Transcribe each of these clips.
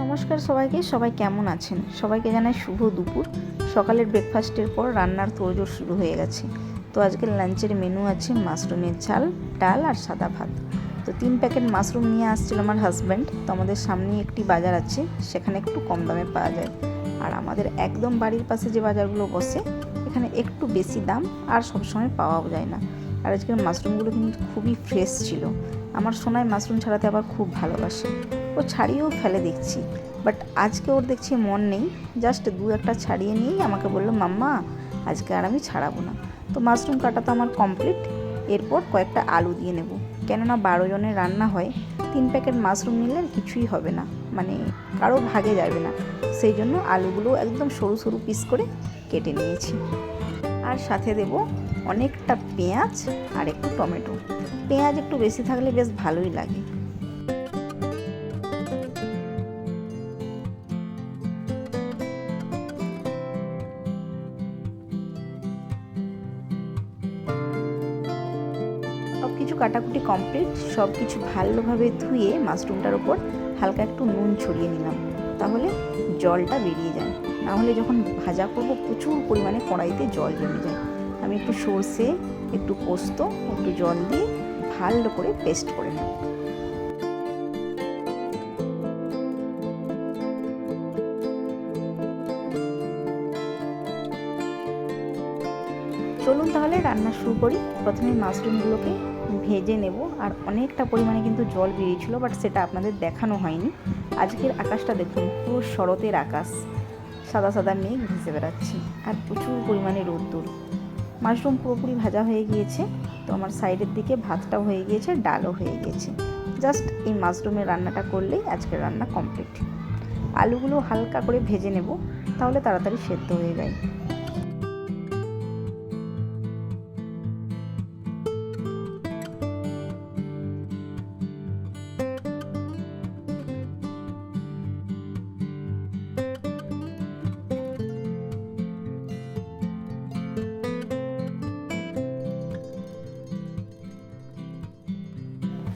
নমস্কার সবাইকে, সবাই কেমন আছেন? সবাইকে জানাই শুভ দুপুর। সকালের ব্রেকফাস্টের পর রান্নার তোড়জোড় শুরু হয়ে গেছে। তো আজকের লাঞ্চের মেনু আছে মাশরুমের ঝাল, ডাল আর সাদা ভাত। তো তিন প্যাকেট মাশরুম নিয়ে আসছিল আমার হাজব্যান্ড তো আমাদের সামনেই একটি বাজার আছে, সেখানে একটু কম দামে পাওয়া যায়। আর আমাদের একদম বাড়ির পাশে যে বাজারগুলো বসে, এখানে একটু বেশি দাম আর সবসময় পাওয়াও যায় না। আর আজকের মাশরুমগুলো কিন্তু খুবই ফ্রেশ ছিল। আমার সোনায় মাশরুম ছাড়াতে আবার খুব ভালোবাসে। ও ছাড়িয়েও ফেলে দেখছি। বাট আজকে ওর দেখছি মন নেই। জাস্ট দু একটা ছাড়িয়ে নিয়েই আমাকে বলল, মাম্মা, আজকে আর আমি ছাড়াবো না। তো মাশরুম কাটা তো আমার কমপ্লিট এরপর কয়েকটা আলু দিয়ে নেব। কেননা বারো জনের রান্না হয়, তিন প্যাকেট মাশরুম নিলে কিছুই হবে না। মানে কারও ভাগে যাবে না। সেই জন্য আলুগুলো একদম সরু সরু পিস করে কেটে নিয়েছি। আর সাথে দেব অনেকটা পেঁয়াজ আর একটু টমেটো। পেঁয়াজ একটু বেশি থাকলে বেশ ভালোই লাগে। সব কিছু কাটাকুটি কমপ্লিট সব কিছু ভালোভাবে ধুয়ে মাশরুমটার ওপর হালকা একটু নুন ছড়িয়ে নিলাম। তাহলে জলটা বেরিয়ে যায়। না হলে যখন ভাজা করব, প্রচুর পরিমাণে কড়াইতে জল জমে যায়। আমি একটু সর্ষে, একটু পোস্ত, একটু জল দিয়ে ভালো করে পেস্ট করে নেব। চলুন তাহলে রান্না শুরু করি। প্রথমে মাশরুমগুলোকে ভেজে নেব। আর অনেকটা পরিমাণে কিন্তু জল বেরিয়েছিল বাট সেটা আপনাদের দেখানো হয়নি। আজকের আকাশটা দেখুন, পুরো শরতের আকাশ। সাদা সাদা মেঘ ভেসে বেড়াচ্ছে আর প্রচুর পরিমাণে রোদ্দুর। মাশরুম পুরোপুরি ভাজা হয়ে গিয়েছে, তো আমার সাইডের দিকে ভাতটাও হয়ে গিয়েছে, ডালও হয়ে গিয়েছে। জাস্ট এই মাশরুমের রান্নাটা করলেই আজকের রান্না কমপ্লিট। আলুগুলো হালকা করে ভেজে নেব, তাহলে তাড়াতাড়ি সেদ্ধ হয়ে যায়।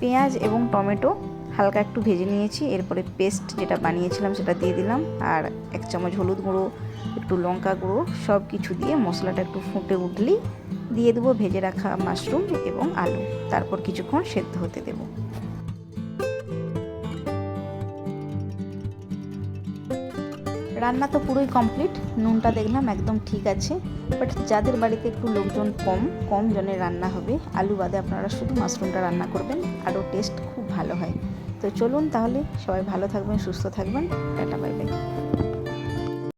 পেঁয়াজ এবং টমেটো হালকা একটু ভেজে নিয়েছি। এরপরে পেস্ট যেটা বানিয়েছিলাম সেটা দিয়ে দিলাম। আর এক চামচ হলুদ গুঁড়ো, একটু লঙ্কা গুঁড়ো সব কিছু দিয়ে মশলাটা একটু ফুটে উঠলি দিয়ে দেবো ভেজে রাখা মাশরুম এবং আলু। তারপর কিছুক্ষণ সেদ্ধ হতে দেবো। রান্না তো পুরোই কমপ্লিট নুনটা দেখলাম একদম ঠিক আছে বাট যাদের বাড়িতে একটু লোকজন কম কম জনের রান্না হবে, আলু বাদে আপনারা শুধু মাশরুমটা রান্না করবেন, আরও টেস্ট খুব ভালো হয়। তো চলুন তাহলে সবাই ভালো থাকবেন, সুস্থ থাকবেন, টাটা বাই